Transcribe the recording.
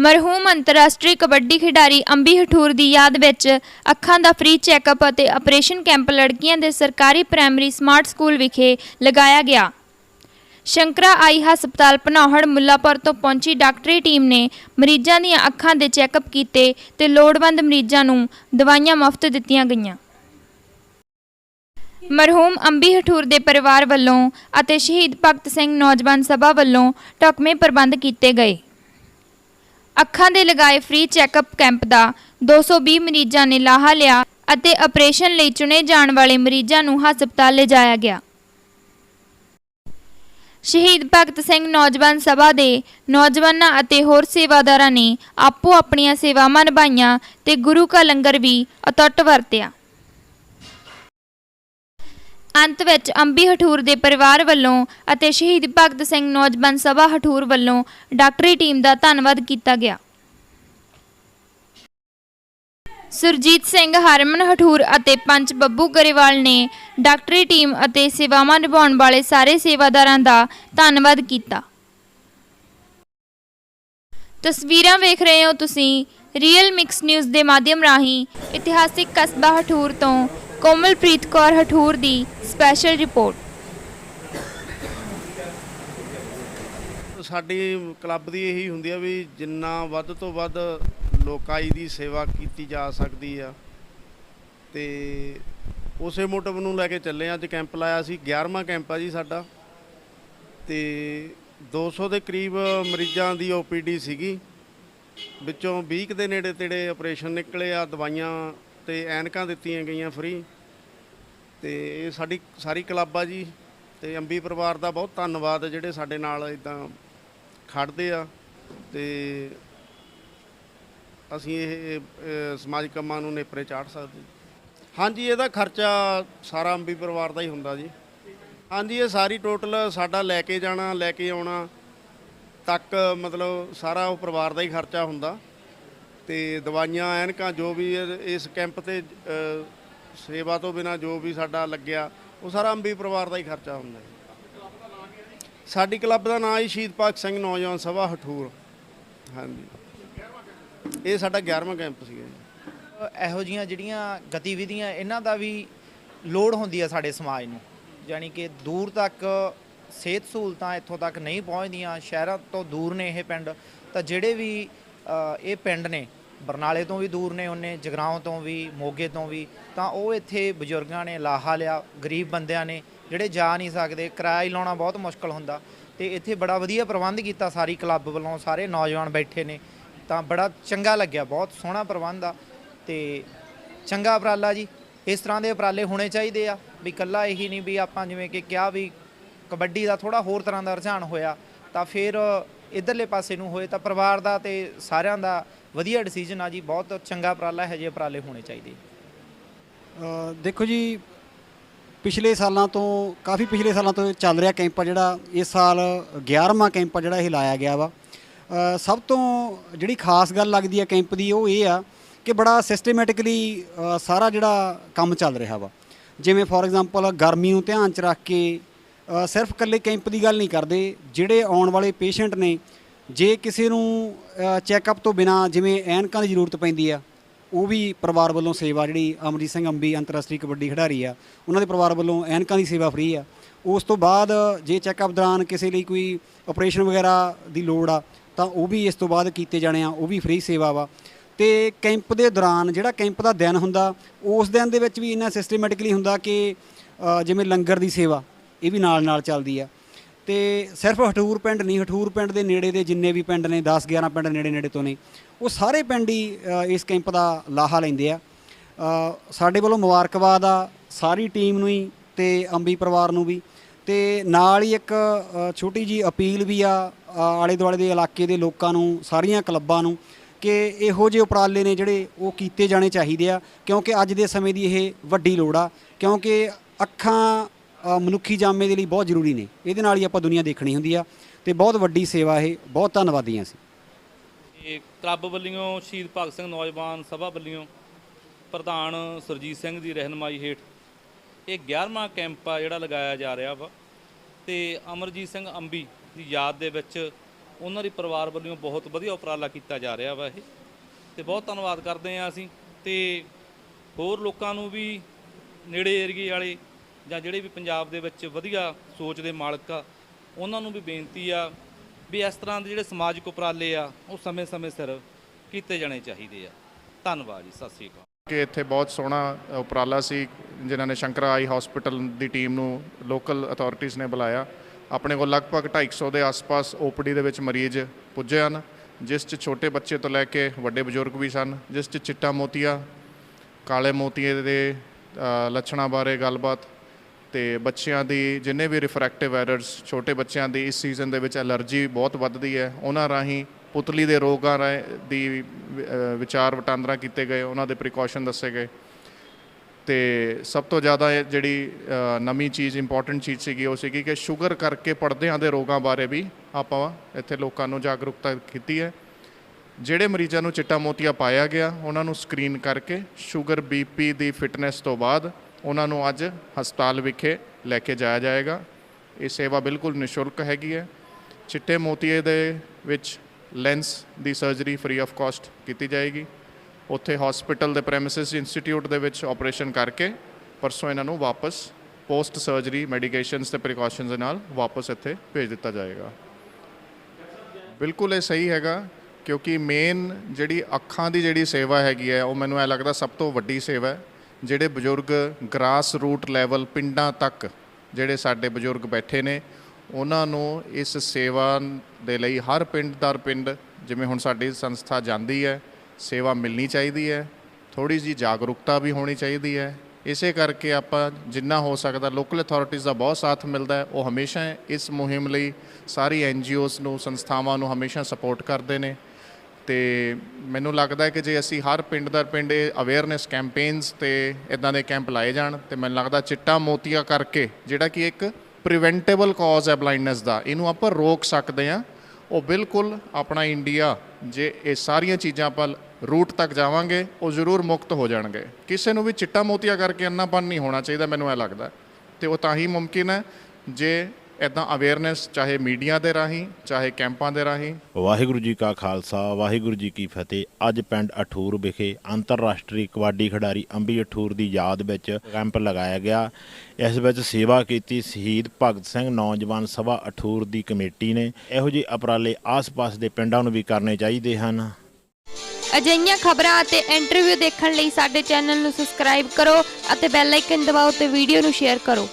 ਮਰਹੂਮ ਅੰਤਰਰਾਸ਼ਟਰੀ ਕਬੱਡੀ ਖਿਡਾਰੀ ਅੰਬੀ ਹਠੂਰ ਦੀ ਯਾਦ ਵਿੱਚ ਅੱਖਾਂ ਦਾ ਫ੍ਰੀ ਚੈੱਕਅਪ ਅਤੇ ਆਪਰੇਸ਼ਨ ਕੈਂਪ ਲੜਕੀਆਂ ਦੇ ਸਰਕਾਰੀ ਪ੍ਰਾਇਮਰੀ ਸਮਾਰਟ ਸਕੂਲ ਵਿਖੇ ਲਗਾਇਆ ਗਿਆ। ਸ਼ੰਕਰਾ ਆਈ ਹਸਪਤਾਲ ਪਨੌਹੜ ਮੁੱਲਾਪੁਰ ਤੋਂ ਪਹੁੰਚੀ ਡਾਕਟਰੀ ਟੀਮ ਨੇ ਮਰੀਜ਼ਾਂ ਦੀਆਂ ਅੱਖਾਂ ਦੇ ਚੈੱਕਅਪ ਕੀਤੇ ਤੇ ਲੋੜਵੰਦ ਮਰੀਜ਼ਾਂ ਨੂੰ ਦਵਾਈਆਂ ਮੁਫਤ ਦਿੱਤੀਆਂ ਗਈਆਂ। ਮਰਹੂਮ ਅੰਬੀ ਹਠੂਰ ਦੇ ਪਰਿਵਾਰ ਵੱਲੋਂ ਅਤੇ ਸ਼ਹੀਦ ਭਗਤ ਸਿੰਘ ਨੌਜਵਾਨ ਸਭਾ ਵੱਲੋਂ ਢੁਕਵੇਂ ਪ੍ਰਬੰਧ ਕੀਤੇ ਗਏ। ਅੱਖਾਂ ਦੇ ਲਗਾਏ ਫ੍ਰੀ ਚੈੱਕਅਪ ਕੈਂਪ ਦਾ 220 ਮਰੀਜ਼ਾਂ ਨੇ ਲਾਹਾ ਲਿਆ ਅਤੇ ਆਪਰੇਸ਼ਨ ਲਈ ਚੁਣੇ ਜਾਣ ਵਾਲੇ ਮਰੀਜ਼ਾਂ ਨੂੰ ਹਸਪਤਾਲ ਲਿਜਾਇਆ ਗਿਆ। ਸ਼ਹੀਦ ਭਗਤ ਸਿੰਘ ਨੌਜਵਾਨ ਸਭਾ ਦੇ ਨੌਜਵਾਨਾਂ ਅਤੇ ਹੋਰ ਸੇਵਾਦਾਰਾਂ ਨੇ ਆਪੋ ਆਪਣੀਆਂ ਸੇਵਾਵਾਂ ਨਿਭਾਈਆਂ ਤੇ ਗੁਰੂ ਕਾ ਲੰਗਰ ਵੀ ਅਤੁੱਟ ਵਰਤਿਆ। ਅੰਤ ਵਿੱਚ ਅੰਬੀ ਹਠੂਰ ਦੇ ਪਰਿਵਾਰ ਵੱਲੋਂ ਅਤੇ ਸ਼ਹੀਦ ਭਗਤ ਸਿੰਘ ਨੌਜਵਾਨ ਸਭਾ ਹਠੂਰ ਵੱਲੋਂ ਡਾਕਟਰੀ ਟੀਮ ਦਾ ਧੰਨਵਾਦ ਕੀਤਾ ਗਿਆ। ਸੁਰਜੀਤ ਸਿੰਘ, ਹਰਮਨ ਹਠੂਰ ਅਤੇ ਪੰਚ ਬੱਬੂ ਗਰੇਵਾਲ ਨੇ ਡਾਕਟਰੀ ਟੀਮ ਅਤੇ ਸੇਵਾਵਾਂ ਨਿਭਾਉਣ ਵਾਲੇ ਸਾਰੇ ਸੇਵਾਦਾਰਾਂ ਦਾ ਧੰਨਵਾਦ ਕੀਤਾ। ਤਸਵੀਰਾਂ ਵੇਖ ਰਹੇ ਹੋ ਤੁਸੀਂ ਰੀਅਲ ਮਿਕਸ ਨਿਊਜ਼ ਦੇ ਮਾਧਿਅਮ ਰਾਹੀਂ ਇਤਿਹਾਸਿਕ ਕਸਬਾ ਹਠੂਰ ਤੋਂ ਕੋਮਲਪ੍ਰੀਤ ਕੌਰ ਹਠੂਰ ਦੀ ਸਪੈਸ਼ਲ ਰਿਪੋਰਟ ਸਾਡੀ ਕਲੱਬ ਦੀ ਇਹੀ ਹੁੰਦੀ ਆ ਵੀ ਜਿੰਨਾ ਵੱਧ ਤੋਂ ਵੱਧ ਲੋਕਾਈ ਦੀ ਸੇਵਾ ਕੀਤੀ ਜਾ ਸਕਦੀ ਆ। ਤੇ ਉਸੇ ਮੋਟਿਵ ਨੂੰ ਲੈ ਕੇ ਚੱਲੇ ਅੱਜ ਕੈਂਪ ਲਾਇਆ ਸੀ 11ਵਾਂ ਕੈਂਪ ਆ ਜੀ ਸਾਡਾ। ਤੇ 200 ਦੇ ਕਰੀਬ ਮਰੀਜ਼ਾਂ ਦੀ ਓਪੀਡੀ ਸੀਗੀ। ਵਿੱਚੋਂ 20 ਕੁ ਦੇ ਨੇੜੇ ਤੇੜੇ ਆਪਰੇਸ਼ਨ ਨਿਕਲੇ ਆ, ਦਵਾਈਆਂ ਤੇ ਐਨਕਾਂ ਦਿੱਤੀਆਂ ਗਈਆਂ ਫ੍ਰੀ ਤੇ ਇਹ ਸਾਡੀ ਸਾਰੀ ਕਲੱਬ ਆ ਜੀ ਤੇ ਅੰਬੀ ਪਰਿਵਾਰ ਦਾ ਬਹੁਤ ਧੰਨਵਾਦ ਜਿਹੜੇ ਸਾਡੇ ਨਾਲ ਇਦਾਂ ਖੜਦੇ ਆ ਤੇ ਅਸੀਂ ਇਹ ਅ, ਸਮਾਜਿਕ ਕੰਮਾਂ ਨੂੰ ਨੇਪਰੇ ਚਾੜ ਸਕਦੇ ਹਾਂਜੀ ਇਹਦਾ ਖਰਚਾ ਸਾਰਾ ਅੰਬੀ ਪਰਿਵਾਰ ਦਾ ਹੀ ਹੁੰਦਾ ਜੀ। ਹਾਂਜੀ ਇਹ ਸਾਰੀ ਟੋਟਲ ਸਾਡਾ ਲੈ ਕੇ ਜਾਣਾ ਲੈ ਕੇ ਆਉਣਾ ਤੱਕ ਮਤਲਬ ਸਾਰਾ ਉਹ ਪਰਿਵਾਰ ਦਾ ਹੀ ਖਰਚਾ ਹੁੰਦਾ। ਤੇ ਦਵਾਈਆਂ ਐਨਕਾਂ ਜੋ ਵੀ ਇਸ ਕੈਂਪ ਤੇ ਸੇਵਾ ਤੋਂ ਬਿਨਾ ਜੋ ਵੀ ਸਾਡਾ ਲੱਗਿਆ, ਉਹ ਸਾਰਾ ਅੰਬੀ ਪਰਿਵਾਰ ਦਾ ਹੀ ਖਰਚਾ ਹੁੰਦਾ ਹੈ। ਸਾਡੀ ਕਲੱਬ ਦਾ ਨਾਮ ਹੈ ਸ਼ਹੀਦ ਭਗਤ ਸਿੰਘ ਨੌਜਵਾਨ ਸਭਾ ਹਠੂਰ। ਹਾਂਜੀ। ਇਹ ਸਾਡਾ 11ਵਾਂ ਕੈਂਪ ਸੀਗਾ ਜੀ। ਇਹੋ ਜੀਆਂ ਜਿਹੜੀਆਂ ਗਤੀਵਿਧੀਆਂ, ਇਹਨਾਂ ਦਾ ਵੀ ਲੋੜ ਹੁੰਦੀ ਆ ਸਾਡੇ ਸਮਾਜ ਨੂੰ। ਯਾਨੀ ਕਿ ਦੂਰ ਤੱਕ ਸਿਹਤ ਸਹੂਲਤਾਂ ਇੱਥੋਂ ਤੱਕ ਨਹੀਂ ਪਹੁੰਚਦੀਆਂ, ਸ਼ਹਿਰਾਂ ਤੋਂ ਦੂਰ ਨੇ ਇਹ ਪਿੰਡ। ਤਾਂ ਜਿਹੜੇ ਵੀ ਇਹ ਪਿੰਡ ਨੇ, ਬਰਨਾਲੇ ਤੋਂ ਵੀ ਦੂਰ ਨੇ ਉਹਨੇ, ਜਗਰਾਉਂ ਤੋਂ ਵੀ, ਮੋਗੇ ਤੋਂ ਵੀ, ਤਾਂ ਉਹ ਇੱਥੇ ਬਜ਼ੁਰਗਾਂ ਨੇ ਲਾਹਾ ਲਿਆ, ਗਰੀਬ ਬੰਦਿਆਂ ਨੇ, ਜਿਹੜੇ ਜਾ ਨਹੀਂ ਸਕਦੇ, ਕਿਰਾਇਆ ਹੀ ਲਾਉਣਾ ਬਹੁਤ ਮੁਸ਼ਕਲ ਹੁੰਦਾ, ਤੇ ਇੱਥੇ ਬੜਾ ਵਧੀਆ ਪ੍ਰਬੰਧ ਕੀਤਾ ਸਾਰੀ ਕਲੱਬ ਵੱਲੋਂ, ਸਾਰੇ ਨੌਜਵਾਨ ਬੈਠੇ ਨੇ, ਤਾਂ ਬੜਾ ਚੰਗਾ ਲੱਗਿਆ, ਬਹੁਤ ਸੋਹਣਾ ਪ੍ਰਬੰਧ ਆ, ਤੇ ਚੰਗਾ ਉਪਰਾਲਾ ਜੀ, ਇਸ ਤਰ੍ਹਾਂ ਦੇ ਉਪਰਾਲੇ ਹੋਣੇ ਚਾਹੀਦੇ ਆ, ਵੀ ਕੱਲਾ ਇਹੀ ਨਹੀਂ ਵੀ ਆਪਾਂ ਜਿਵੇਂ ਕਿ ਕਿਹਾ ਵੀ ਕਬੱਡੀ ਦਾ ਥੋੜਾ ਹੋਰ ਤਰ੍ਹਾਂ ਦਾ ਰੁਝਾਨ ਹੋਇਆ, ਤਾਂ ਫਿਰ ਇਧਰਲੇ ਪਾਸੇ ਨੂੰ ਹੋਏ ਤਾਂ ਪਰਿਵਾਰ ਦਾ ਤੇ ਸਾਰਿਆਂ ਦਾ ਵਧੀਆ ਡਿਸੀਜਨ ਆ ਜੀ। ਬਹੁਤ ਚੰਗਾ ਉਪਰਾਲਾ ਹੈ ਜੇ ਉਪਰਾਲੇ ਹੋਣੇ ਚਾਹੀਦੇ। ਦੇਖੋ ਜੀ, ਪਿਛਲੇ ਸਾਲਾਂ ਤੋਂ, ਕਾਫੀ ਪਿਛਲੇ ਸਾਲਾਂ ਤੋਂ ਚੱਲ ਰਿਹਾ ਕੈਂਪ ਆ ਜਿਹੜਾ, ਇਸ ਸਾਲ 11ਵਾਂ ਕੈਂਪ ਆ ਜਿਹੜਾ ਇਹ ਲਾਇਆ ਗਿਆ ਵਾ। ਸਭ ਤੋਂ ਜਿਹੜੀ ਖਾਸ ਗੱਲ ਲੱਗਦੀ ਹੈ ਕੈਂਪ ਦੀ ਉਹ ਇਹ ਆ ਕਿ ਬੜਾ ਸਿਸਟਮੈਟਿਕਲੀ ਸਾਰਾ ਜਿਹੜਾ ਕੰਮ ਚੱਲ ਰਿਹਾ ਵਾ। ਜਿਵੇਂ ਫੋਰ ਐਗਜ਼ਾਮਪਲ ਗਰਮੀ ਨੂੰ ਧਿਆਨ 'ਚ ਰੱਖ ਕੇ ਸਿਰਫ ਇਕੱਲੇ ਕੈਂਪ ਦੀ ਗੱਲ ਨਹੀਂ ਕਰਦੇ, ਜਿਹੜੇ ਆਉਣ ਵਾਲੇ ਪੇਸ਼ੈਂਟ ਨੇ, ਜੇ ਕਿਸੇ ਨੂੰ ਚੈੱਕਅਪ ਤੋਂ ਬਿਨਾ ਜਿਵੇਂ ਐਨਕਾਂ ਦੀ ਜ਼ਰੂਰਤ ਪੈਂਦੀ ਆ, ਉਹ ਵੀ ਪਰਿਵਾਰ ਵੱਲੋਂ ਸੇਵਾ ਜਿਹੜੀ ਅਮਰਜੀਤ ਸਿੰਘ ਅੰਬੀ ਅੰਤਰਰਾਸ਼ਟਰੀ ਕਬੱਡੀ ਖਿਡਾਰੀ ਆ, ਉਹਨਾਂ ਦੇ ਪਰਿਵਾਰ ਵੱਲੋਂ ਐਨਕਾਂ ਦੀ ਸੇਵਾ ਫ੍ਰੀ ਆ। ਉਸ ਤੋਂ ਬਾਅਦ ਜੇ ਚੈੱਕਅਪ ਦੌਰਾਨ ਕਿਸੇ ਲਈ ਕੋਈ ਆਪਰੇਸ਼ਨ ਵਗੈਰਾ ਦੀ ਲੋੜ ਆ, ਤਾਂ ਉਹ ਵੀ ਇਸ ਤੋਂ ਬਾਅਦ ਕੀਤੇ ਜਾਣੇ ਆ, ਉਹ ਵੀ ਫ੍ਰੀ ਸੇਵਾ ਵਾ। ਤੇ ਕੈਂਪ ਦੇ ਦੌਰਾਨ ਜਿਹੜਾ ਕੈਂਪ ਦਾ ਦਿਨ ਹੁੰਦਾ, ਉਸ ਦਿਨ ਦੇ ਵਿੱਚ ਵੀ ਇੰਨਾ ਸਿਸਟਮੈਟਿਕਲੀ ਹੁੰਦਾ ਕਿ ਜਿਵੇਂ ਲੰਗਰ ਦੀ ਸੇਵਾ ਇਹ ਵੀ ਨਾਲ ਨਾਲ ਚੱਲਦੀ ਆ। ਤੇ ਸਿਰਫ ਹਠੂਰ ਪਿੰਡ ਨਹੀਂ, ਹਠੂਰ ਪਿੰਡ ਦੇ ਨੇੜੇ ਦੇ ਜਿੰਨੇ ਵੀ ਪਿੰਡ ਨੇ 10 11 ਪਿੰਡ ਨੇੜੇ ਨੇੜੇ ਤੋਂ ਨੇ, ਉਹ ਸਾਰੇ ਪਿੰਡ ਹੀ ਇਸ ਕੈਂਪ ਦਾ ਲਾਹਾ ਲੈਂਦੇ ਆ। ਸਾਡੇ ਵੱਲੋਂ ਮੁਬਾਰਕਬਾਦ ਆ ਸਾਰੀ ਟੀਮ ਨੂੰ ਹੀ ਤੇ ਅੰਬੀ ਪਰਿਵਾਰ ਨੂੰ ਵੀ। ਤੇ ਨਾਲ ਹੀ ਇੱਕ ਛੋਟੀ ਜੀ ਅਪੀਲ ਵੀ ਆ ਆਲੇ ਦੁਆਲੇ ਦੇ ਇਲਾਕੇ ਦੇ ਲੋਕਾਂ ਨੂੰ, ਸਾਰੀਆਂ ਕਲੱਬਾਂ ਨੂੰ ਕਿ ਇਹੋ ਜਿਹੇ ਉਪਰਾਲੇ ਨੇ ਜਿਹੜੇ ਉਹ ਕੀਤੇ ਜਾਣੇ ਚਾਹੀਦੇ ਆ, ਕਿਉਂਕਿ ਅੱਜ ਦੇ ਸਮੇਂ ਦੀ ਇਹ ਵੱਡੀ ਲੋੜ ਆ, ਕਿਉਂਕਿ ਅੱਖਾਂ ਮਨੁੱਖੀ ਜਾਮੇ ਦੇ ਲਈ ਬਹੁਤ ਜ਼ਰੂਰੀ ਨੇ। ਇਹਦੇ ਨਾਲ ਹੀ ਆਪਾਂ ਦੁਨੀਆ ਦੇਖਣੀ ਹੁੰਦੀ ਆ ਤੇ ਬਹੁਤ ਵੱਡੀ ਸੇਵਾ ਇਹ, ਬਹੁਤ ਧੰਨਵਾਦੀਆਂ ਸੀ ਇਹ ਕਲੱਬ ਵੱਲੋਂ ਸ਼ਹੀਦ ਭਗਤ ਸਿੰਘ ਨੌਜਵਾਨ ਸਭਾ ਵੱਲੋਂ ਪ੍ਰਧਾਨ ਸੁਰਜੀਤ ਸਿੰਘ ਦੀ ਰਹਿਨਮਾਈ ਹੇਠ ਇਹ 11ਵਾਂ ਕੈਂਪ ਆ ਜਿਹੜਾ ਲਗਾਇਆ ਜਾ ਰਿਹਾ ਵਾ ਤੇ ਅਮਰਜੀਤ ਸਿੰਘ ਅੰਬੀ ਦੀ ਯਾਦ ਦੇ ਵਿੱਚ ਉਹਨਾਂ ਦੇ ਪਰਿਵਾਰ ਵੱਲੋਂ ਬਹੁਤ ਵਧੀਆ ਉਪਰਾਲਾ ਕੀਤਾ ਜਾ ਰਿਹਾ ਵਾ ਇਹ। ਤੇ ਬਹੁਤ ਧੰਨਵਾਦ ਕਰਦੇ ਆ ਅਸੀਂ ਤੇ ਹੋਰ ਲੋਕਾਂ ਨੂੰ ਵੀ ਨੇੜੇ ਏਰੀਏ ਵਾਲੇ ਜਾਂ ਜਿਹੜੇ ਵੀ ਪੰਜਾਬ ਦੇ ਵਿੱਚ ਵਧੀਆ ਸੋਚ ਦੇ ਮਾਲਕ ਆ, ਉਹਨਾਂ ਨੂੰ ਵੀ ਬੇਨਤੀ ਆ ਵੀ ਇਸ ਤਰ੍ਹਾਂ ਦੇ ਜਿਹੜੇ ਸਮਾਜਿਕ ਉਪਰਾਲੇ ਆ, ਉਹ ਸਮੇਂ-ਸਮੇਂ ਸਿਰ ਕੀਤੇ ਜਾਣੇ ਚਾਹੀਦੇ ਆ। ਧੰਨਵਾਦ ਜੀ, ਸਤਿ ਸ੍ਰੀ ਅਕਾਲ। ਕਿ ਇੱਥੇ ਬਹੁਤ ਸੋਹਣਾ ਉਪਰਾਲਾ ਸੀ, ਜਿਨ੍ਹਾਂ ਨੇ ਸ਼ੰਕਰਾ ਆਈ ਹਸਪੀਟਲ ਦੀ ਟੀਮ ਨੂੰ ਲੋਕਲ ਅਥਾਰਟੀਆਂ ਨੇ ਬੁਲਾਇਆ। ਆਪਣੇ ਕੋਲ ਲਗਭਗ 250 ਦੇ ਆਸ-ਪਾਸ ਓਪੀਡੀ ਦੇ ਵਿੱਚ ਮਰੀਜ਼ ਪੁੱਜੇ ਹਨ, ਜਿਸ 'ਚ ਛੋਟੇ ਬੱਚੇ ਤੋਂ ਲੈ ਕੇ ਵੱਡੇ ਬਜ਼ੁਰਗ ਵੀ ਸਨ, ਜਿਸ 'ਚ ਚਿੱਟਾ ਮੋਤੀਆ, ਕਾਲੇ ਮੋਤੀਏ ਦੇ ਲੱਛਣਾਂ ਬਾਰੇ ਗੱਲਬਾਤ ਤੇ ਬੱਚਿਆਂ ਦੀ ਜਿੰਨੇ ਵੀ ਰਿਫਰੈਕਟਿਵ ਐਰਰਸ ਛੋਟੇ ਬੱਚਿਆਂ ਦੀ ਇਸ ਸੀਜ਼ਨ ਦੇ ਵਿੱਚ ਐਲਰਜੀ ਬਹੁਤ ਵੱਧਦੀ ਹੈ। ਉਹਨਾਂ ਰਾਹੀਂ ਪੁਤਲੀ ਦੇ ਰੋਗਾਂ ਰਾਹੀਂ ਦੀ ਵਿਚਾਰ ਵਟਾਂਦਰਾ ਕੀਤੇ ਗਏ, ਉਹਨਾਂ ਦੇ ਪ੍ਰੀਕਾਸ਼ਨ ਦੱਸੇ ਗਏ। ਤੇ ਸਭ ਤੋਂ ਜ਼ਿਆਦਾ ਇਹ ਜਿਹੜੀ ਨਵੀਂ ਚੀਜ਼ ਇੰਪੋਰਟੈਂਟ ਚੀਜ਼ ਸੀਗੀ ਉਹ ਸੀਗੀ ਕਿ ਸ਼ੂਗਰ ਕਰਕੇ ਪਰਦਿਆਂ ਦੇ ਰੋਗਾਂ ਬਾਰੇ ਵੀ ਆਪਾਂ ਇੱਥੇ ਲੋਕਾਂ ਨੂੰ ਜਾਗਰੂਕਤਾ ਕੀਤੀ ਹੈ। ਜਿਹੜੇ ਮਰੀਜ਼ਾਂ ਨੂੰ ਚਿੱਟਾ ਮੋਤੀਆ ਪਾਇਆ ਗਿਆ, ਉਹਨਾਂ ਨੂੰ ਸਕਰੀਨ ਕਰਕੇ ਸ਼ੂਗਰ ਬੀਪੀ ਦੀ ਫਿਟਨੈਸ ਤੋਂ ਬਾਅਦ ਉਹਨਾਂ ਨੂੰ ਅੱਜ ਹਸਪਤਾਲ ਵਿਖੇ ਲੈ ਕੇ ਜਾਇਆ ਜਾਏਗਾ। ਇਹ ਸੇਵਾ ਬਿਲਕੁਲ ਨਿਸ਼ੁਲਕ ਹੈਗੀ ਹੈ। ਚਿੱਟੇ ਮੋਤੀਏ ਦੇ ਵਿੱਚ ਲੈਂਸ ਦੀ ਸਰਜਰੀ ਫ੍ਰੀ ਆਫ ਕਾਸਟ ਕੀਤੀ ਜਾਏਗੀ। ਉੱਥੇ ਹਸਪੀਟਲ ਦੇ ਪ੍ਰੈਮਿਸਿਸ ਇੰਸਟੀਚਿਊਟ ਦੇ ਵਿੱਚ ਆਪਰੇਸ਼ਨ ਕਰਕੇ ਪਰਸੋਂ ਇਹਨਾਂ ਨੂੰ ਵਾਪਸ ਪੋਸਟ ਸਰਜਰੀ ਮੈਡੀਕੇਸ਼ਨਸ ਤੇ ਪ੍ਰੀਕਾਸ਼ਨਸ ਦੇ ਨਾਲ ਵਾਪਸ ਇੱਥੇ ਭੇਜ ਦਿੱਤਾ ਜਾਏਗਾ। ਬਿਲਕੁਲ ਇਹ ਸਹੀ ਹੈਗਾ, ਕਿਉਂਕਿ ਮੇਨ ਜਿਹੜੀ ਅੱਖਾਂ ਦੀ ਜਿਹੜੀ ਸੇਵਾ ਹੈਗੀ ਹੈ, ਉਹ ਮੈਨੂੰ ਐ ਲੱਗਦਾ ਸਭ ਤੋਂ ਵੱਡੀ ਸੇਵਾ ਹੈ। ਜਿਹੜੇ ਬਜ਼ੁਰਗ ਗ੍ਰਾਸ ਰੂਟ ਲੈਵਲ ਪਿੰਡਾਂ ਤੱਕ ਜਿਹੜੇ ਸਾਡੇ ਬਜ਼ੁਰਗ ਬੈਠੇ ਨੇ, ਉਹਨਾਂ ਨੂੰ ਇਸ ਸੇਵਾ ਦੇ ਲਈ ਹਰ ਪਿੰਡ ਦਰ ਪਿੰਡ ਜਿਵੇਂ ਹੁਣ ਸਾਡੀ ਸੰਸਥਾ ਜਾਂਦੀ ਹੈ, ਸੇਵਾ ਮਿਲਣੀ ਚਾਹੀਦੀ ਹੈ ਥੋੜੀ ਜੀ ਜਾਗਰੂਕਤਾ ਵੀ ਹੋਣੀ ਚਾਹੀਦੀ ਹੈ। ਇਸੇ ਕਰਕੇ ਆਪਾਂ ਜਿੰਨਾ ਹੋ ਸਕਦਾ ਲੋਕਲ ਅਥਾਰਟੀਆਂ ਦਾ ਬਹੁਤ ਸਾਥ ਮਿਲਦਾ ਹੈ, ਉਹ ਹਮੇਸ਼ਾ ਇਸ ਮੁਹਿੰਮ ਲਈ ਸਾਰੀ ਐਨਜੀਓਜ਼ ਨੂੰ, ਸੰਸਥਾਵਾਂ ਨੂੰ ਹਮੇਸ਼ਾ ਸਪੋਰਟ ਕਰਦੇ ਨੇ। ਤੇ ਮੈਨੂੰ ਲੱਗਦਾ ਹੈ ਕਿ ਜੇ ਅਸੀਂ ਹਰ ਪਿੰਡ ਦਰ ਪਿੰਡ ਇਹ ਅਵੇਅਰਨੈਸ ਕੈਂਪੇਨਸ ਤੇ ਇਦਾਂ ਦੇ ਕੈਂਪ ਲਾਏ ਜਾਣ, ਤੇ ਮੈਨੂੰ ਲੱਗਦਾ ਚਿੱਟਾ ਮੋਤੀਆ ਕਰਕੇ ਜਿਹੜਾ ਕਿ ਇੱਕ ਪ੍ਰੀਵੈਂਟੇਬਲ ਕਾਜ਼ ਹੈ ਬਲਾਈਂਡਨੈਸ ਦਾ, ਇਹਨੂੰ ਆਪਾਂ ਰੋਕ ਸਕਦੇ ਹਾਂ। ਉਹ ਬਿਲਕੁਲ ਆਪਣਾ ਇੰਡੀਆ ਜੇ ਇਹ ਸਾਰੀਆਂ ਚੀਜ਼ਾਂ ਆਪਾਂ ਰੂਟ ਤੱਕ ਜਾਵਾਂਗੇ, ਉਹ ਜ਼ਰੂਰ ਮੁਕਤ ਹੋ ਜਾਣਗੇ। ਕਿਸੇ ਨੂੰ ਵੀ ਚਿੱਟਾ ਮੋਤੀਆ ਕਰਕੇ ਅੰਨਾਪਨ ਨਹੀਂ ਹੋਣਾ ਚਾਹੀਦਾ, ਮੈਨੂੰ ਇਹ ਲੱਗਦਾ। ਤੇ ਉਹ ਤਾਂ ਹੀ ਮੁਮਕਿਨ ਹੈ, ਜੇ ਇਦਾਂ ਅਵੇਅਰਨੈਸ ਚਾਹੇ ਮੀਡੀਆ ਦੇ ਰਾਹੀਂ ਚਾਹੇ ਕੈਂਪਾਂ ਦੇ ਰਾਹੀਂ। ਵਾਹਿਗੁਰੂ ਜੀ ਕਾ ਖਾਲਸਾ ਵਾਹਿਗੁਰੂ ਜੀ ਕੀ ਫਤਿਹ। ਅੱਜ ਪਿੰਡ ਅਠੂਰ ਵਿਖੇ ਅੰਤਰਰਾਸ਼ਟਰੀ ਕਬੱਡੀ ਖਿਡਾਰੀ ਅੰਬੀ ਅਠੂਰ ਦੀ ਯਾਦ ਵਿੱਚ ਕੈਂਪ ਲਗਾਇਆ ਗਿਆ। ਇਸ ਵਿੱਚ ਸੇਵਾ ਕੀਤੀ ਸ਼ਹੀਦ ਭਗਤ ਸਿੰਘ ਨੌਜਵਾਨ ਸਭਾ ਅਠੂਰ ਦੀ ਕਮੇਟੀ ਨੇ। ਇਹੋ ਜਿਹੇ ਉਪਰਾਲੇ ਆਸ-ਪਾਸ ਦੇ ਪਿੰਡਾਂ ਨੂੰ ਵੀ ਕਰਨੇ ਚਾਹੀਦੇ ਹਨ। ਅਜਿਹੀਆਂ ਖਬਰਾਂ ਅਤੇ ਇੰਟਰਵਿਊ ਦੇਖਣ ਲਈ ਸਾਡੇ ਚੈਨਲ ਨੂੰ ਸਬਸਕ੍ਰਾਈਬ ਕਰੋ ਅਤੇ ਬੈਲ ਆਈਕਨ ਦਬਾਓ ਤੇ ਵੀਡੀਓ ਨੂੰ ਸ਼ੇਅਰ ਕਰੋ।